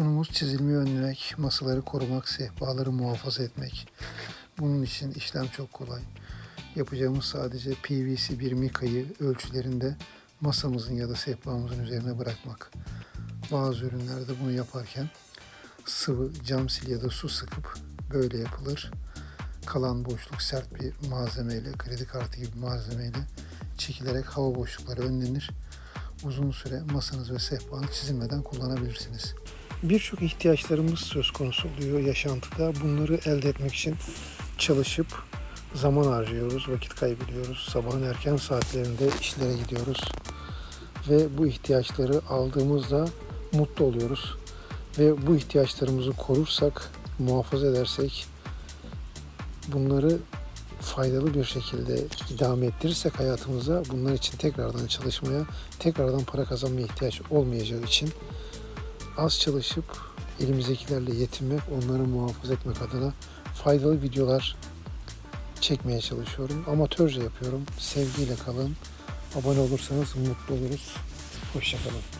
Konumuz çizilmeyi önlemek, masaları korumak, sehpaları muhafaza etmek. Bunun için işlem çok kolay. Yapacağımız sadece PVC bir mikayı ölçülerinde masamızın ya da sehpamızın üzerine bırakmak. Bazı ürünlerde bunu yaparken sıvı cam sil ya da su sıkıp böyle yapılır. Kalan boşluk sert bir malzemeyle, kredi kartı gibi malzemeyle çekilerek hava boşlukları önlenir. Uzun süre masanız ve sehpanı çizilmeden kullanabilirsiniz. Birçok ihtiyaçlarımız söz konusu oluyor yaşantıda. Bunları elde etmek için çalışıp zaman harcıyoruz, vakit kaybediyoruz. Sabahın erken saatlerinde işlere gidiyoruz. Ve bu ihtiyaçları aldığımızda mutlu oluyoruz. Ve bu ihtiyaçlarımızı korursak, muhafaza edersek, bunları faydalı bir şekilde idame ettirirsek hayatımıza bunlar için tekrardan çalışmaya, tekrardan para kazanmaya ihtiyaç olmayacağı için az çalışıp elimizdekilerle yetinmek, onları muhafaza etmek adına faydalı videolar çekmeye çalışıyorum. Amatörce yapıyorum. Sevgiyle kalın. Abone olursanız mutlu oluruz. Hoşçakalın.